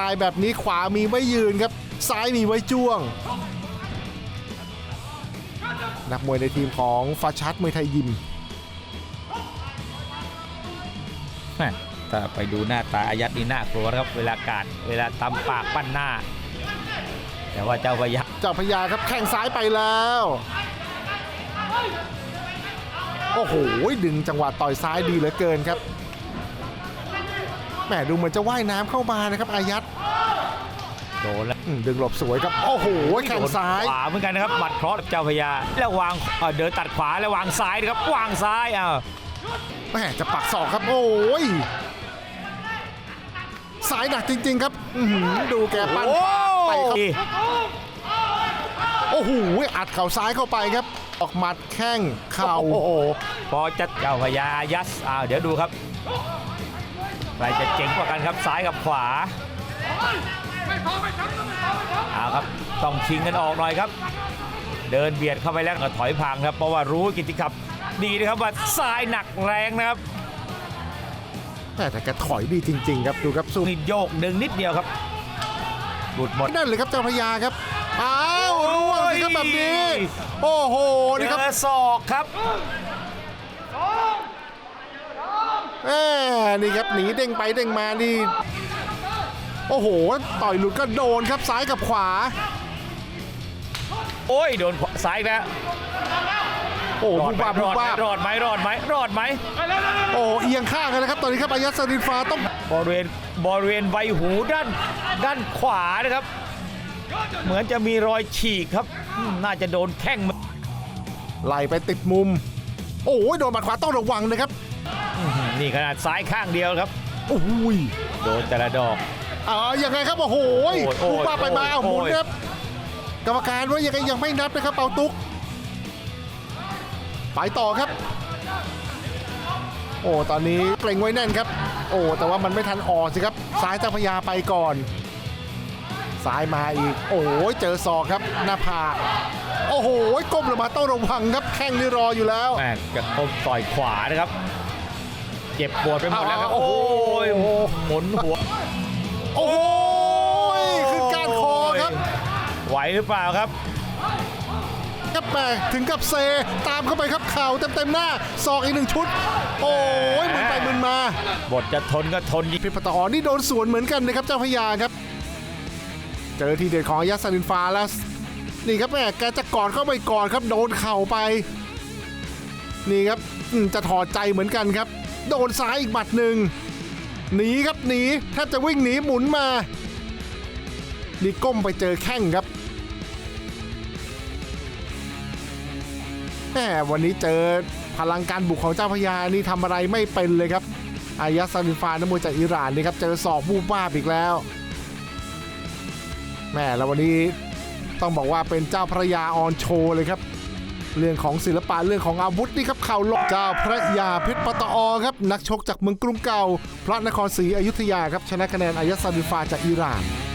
ตายแบบนี้ขวามีไว้ยืนครับ ซ้ายมีไว้จ้วง นักมวยในทีมของฟาชัดมวยไทยยิมแม่ถ้าไปดูหน้าตาอายัดนี่น่ากลัวนะครับเวลาการเวลาตำปากปั้นหน้า แต่ว่าเจ้าพยักเจ้าพญาครับแข้งซ้ายไปแล้ว โอ้โหดึงจังหวะต่อยซ้ายดีเหลือเกินครับ แหมดูเหมือนจะว่ายน้ำเข้ามานะครับอายัดโดนแล้วอืมดึงหลบสวยครับ โอ้โหแข้งซ้าย ขวาเหมือนกันนะครับหมัดเคราะห์เจ้าพญาแล้ววางเอ่อเดินตัดขวาแล้ววางซ้ายนะครับวางซ้ายอ้าวแหมจะปักศอกครับ โอ้ยสายหนักจริง ๆ ครับอื้อหือดูแกปั้นโอ้ไปครับโอ้โหอัดเข่าซ้ายเข้าไปครับ ออกหมัดแข้งเข่า โอ้โหพอจะเจ้าพญายัดอ้าวเดี๋ยวดูครับ ใครจะเจ๋งกว่ากันครับซ้ายกับขวาเอาครับต้องชิงกันออกหน่อยครับ เดินเบียดเข้าไปแล้วก็ถอยพังครับ เพราะว่ารู้กิตติขับดีนะครับว่าซ้ายหนักแรงนะครับแหม่แต่แกถอยดีจริง ๆ ครับดูครับสู้นี่โยกดึงนิดเดียวครับหลุดหมดนั่นเลยครับเจ้าพญาครับอ้าวร่วงสิครับแบบนี้ โอ้โหนี่ครับเจอศอกครับ แหมนี่ครับหนีเด้งไปเด้งมานี่โอ้โห ต่อยหลุดก็โดนครับซ้ายกับขวา โอ้ยโดนขวาซ้ายอีกแล้วโอ้รอบุดบไหมบ้ารบุอบดไหมบ้ารอดไหมรอดไหมรอดไหมโอ้เอียงข้างกันนะครับ ตอนนี้ครับอายัดสรินฟ้าต้อง บริเวณบริเวณใบหูด้านด้านขวานะครับ เหมือนจะมีรอยฉีกครับอืมน่าจะโดนแข้งมาไหลไปติดมุม โอ้ยโดนหมัดขวาต้องระวังนะครับอื้อหือ นี่ขนาดซ้ายข้างเดียวครับโอ้ยโดนแต่ละดอกอ่ายังไงครับโอ้โหโอ้ยโอ้ยบุบบ้าไปมาเอาหมุนโอ้ยครับกรรมการว่ายังไงยังไม่นับนะครับเปาตุกไปต่อครับ โอ้ตอนนี้เกรงไว้แน่นครับ โอ้แต่ว่ามันไม่ทันออกสิครับซ้ายเจ้าพญาไปก่อนซ้ายมาอีก โอ้ยเจอศอกครับหน้าผากโอ้โหก้มลงมาต้องระวังครับแข้งนี่รออยู่แล้ว แม่กระทบต่อยขวานะครับ เจ็บปวดไปหมดแล้วครับอ้าวโอ้โอ้ยโหหมุนหัว โอ้โหขึ้นก้านคอครับ ไหวหรือเปล่าครับครับแม่ถึงกับเซ ตามเข้าไปครับเข่าเต็มๆหน้าศอกอีกหนึ่งชุด โอ้ยมึนไปมึนมา บทจะทนก็ทนยิงพิปตอนี่โดนสวนเหมือนกันนะครับเจ้าพญาครับ เจอทีเด็ดของอายัสสลินฟ้าแล้วนี่ครับแม่แกจะกอดเข้าไปก่อนครับ โดนเข่าไป นี่ครับอืมจะถอดใจเหมือนกันครับ โดนซ้ายอีกหมัดหนึ่งหนีครับหนีแทบจะวิ่งหนีหมุนมานี่ก้มไปเจอแข้งครับแหมวันนี้เจอพลังการบุกของเจ้าพญานี่ทำอะไรไม่เป็นเลยครับ อายาซาลินฟานักมวยจากอิหร่านนี่ครับ เจอศอกบูบบ้าบอีกแล้วแม่แล้ววันนี้ต้องบอกว่าเป็นเจ้าพระยาออนโชว์เลยครับ เรื่องของศิลปะเรื่องของอาวุธนี่ครับเข่าลบเจ้าพระยาเพชรปตอครับ นักชกจากเมืองกรุงเก่า พระนครศรีอยุธยาครับชนะคะแนนอายาซาลิฟาจากอิหร่าน